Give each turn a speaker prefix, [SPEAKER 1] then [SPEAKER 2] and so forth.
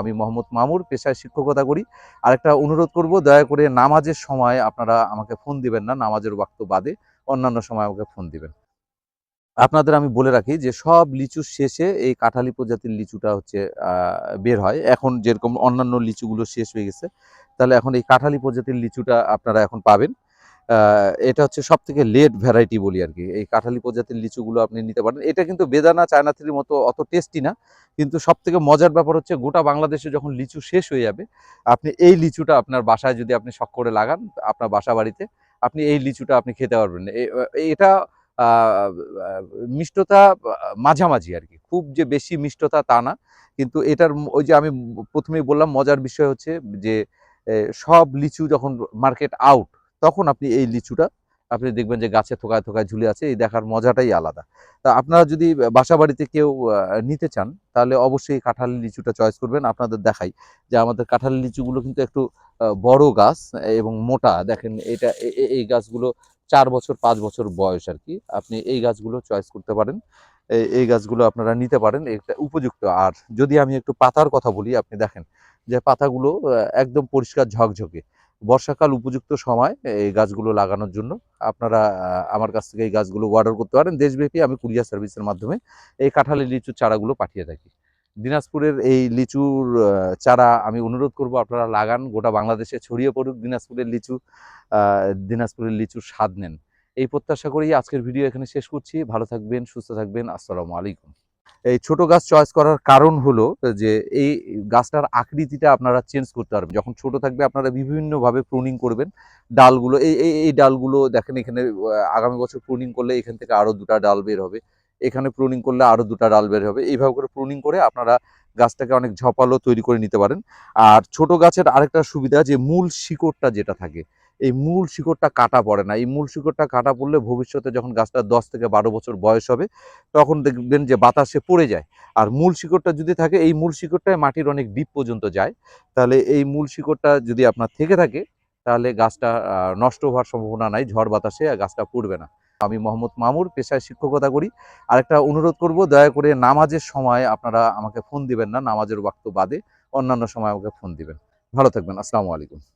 [SPEAKER 1] আমি মোহাম্মদ মামুর, পেশায় শিক্ষকতা করি। আর একটা অনুরোধ করব, দয়া করে নামাজের সময় আপনারা আমাকে ফোন দিবেন না, নামাজের ওয়াক্ত বাদে অন্যান্য সময় আমাকে ফোন দিবেন। আপনাদের আমি বলে রাখি যে, সব লিচুর শেষে এই কাঁঠালি প্রজাতির লিচুটা হচ্ছে বের হয়। এখন যেরকম অন্যান্য লিচুগুলো শেষ হয়ে গেছে, তাহলে এখন এই কাঁঠালি প্রজাতির লিচুটা আপনারা এখন পাবেন। এটা হচ্ছে সব থেকে লেট ভ্যারাইটি বলি আর কি এই কাঁঠালি প্রজাতির লিচুগুলো আপনি নিতে পারেন। এটা কিন্তু বেদানা চায়না থ্রির মতো অত টেস্টি না, কিন্তু সব থেকে মজার ব্যাপার হচ্ছে গোটা বাংলাদেশে যখন লিচু শেষ হয়ে যাবে, আপনি এই লিচুটা আপনার বাসায় যদি আপনি শখ করে লাগান, আপনার বাসা বাড়িতে, আপনি এই লিচুটা আপনি খেতে পারবেন। এটা মিষ্টতা মাঝামাঝি আর কি খুব যে বেশি মিষ্টতা তা না, কিন্তু এটার ওই যে আমি প্রথমেই বললাম, মজার বিষয় হচ্ছে যে সব লিচু যখন মার্কেট আউট তখন আপনি এই লিচুটা, আপনি দেখবেন যে গাছে থোকায় থোকায় ঝুলে আছে, এই দেখার মজাটাই আলাদা। তা আপনারা যদি বাসা বাড়িতে কেউ নিতে চান, তাহলে অবশ্যই কাঁঠালি লিচুটা চয়েস করবেন। আপনাদের দেখাই যে আমাদের কাঁঠালি লিচুগুলো কিন্তু একটু বড় গাছ এবং মোটা। দেখেন এটা এই গাছগুলো চার বছর, পাঁচ বছর বয়স আর কি। আপনি এই গাছগুলো চয়েস করতে পারেন। এই গাছগুলো আপনারা নিতে পারেন। এটা উপযুক্ত। আর যদি আমি একটু পাতার কথা বলি, আপনি দেখেন যে পাতাগুলো একদম পরিষ্কার ঝকঝকে। বর্ষাকাল উপযুক্ত সময় এই গাছগুলো লাগানোর জন্য। আপনারা আমার কাছ থেকে এই গাছগুলো অর্ডার করতে পারেন। দেশব্যাপী আমি কুরিয়ার সার্ভিসের মাধ্যমে এই কাঁঠালি লিচুর চারাগুলো পাঠিয়ে থাকি। দিনাজপুরের এই লিচুর চারা আমি অনুরোধ করব আপনারা লাগান, গোটা বাংলাদেশে ছড়িয়ে পড়ুক দিনাজপুরের লিচু দিনাজপুরের লিচুর স্বাদ নেন। এই প্রত্যাশা করেই আজকের ভিডিও এখানে শেষ করছি। ভালো থাকবেন, সুস্থ থাকবেন। আসসালামু আলাইকুম। এই ছোট গাছ চয়েস করার কারণ হলো যে এই গাছটার আকৃতিটা আপনারা চেঞ্জ করতে পারবেন। যখন ছোট থাকবে আপনারা বিভিন্নভাবে প্রুনিং করবেন ডালগুলো। এই এই ডালগুলো দেখেন এখানে আগামী বছর প্রুনিং করলে এখান থেকে আরও দুটা ডাল বের হবে। এখানে প্রুনিং করলে আরও দুটা ডাল বের হবে। এইভাবে করে প্রুনিং করে আপনারা গাছটাকে অনেক ঝপালো তৈরি করে নিতে পারেন। আর ছোট গাছের আরেকটা সুবিধা যে মূল শিকড়টা যেটা থাকে এই মূল শিকড়টা কাটা পড়ে না। এই মূল শিকড়টা কাটা পড়লে ভবিষ্যতে যখন গাছটা দশ থেকে বারো বছর বয়স হবে, তখন দেখবেন যে বাতাসে পড়ে যায়। আর মূল শিকড়টা যদি থাকে, এই মূল শিকড়টায় মাটির অনেক ডিপ পর্যন্ত যায়। তাহলে এই মূল শিকড়টা যদি আপনার থেকে থাকে, তাহলে গাছটা নষ্ট হওয়ার সম্ভাবনা নাই, ঝড় বাতাসে গাছটা পড়বে না। আমি মোহাম্মদ মামুর, পেশায় শিক্ষকতা করি। আরেকটা অনুরোধ করব, দয়া করে নামাজের সময় আপনারা আমাকে ফোন দিবেন না, নামাজের ওয়াক্ত বাদে অন্যান্য সময় আমাকে ফোন দিবেন। ভালো থাকবেন, আসসালামু আলাইকুম।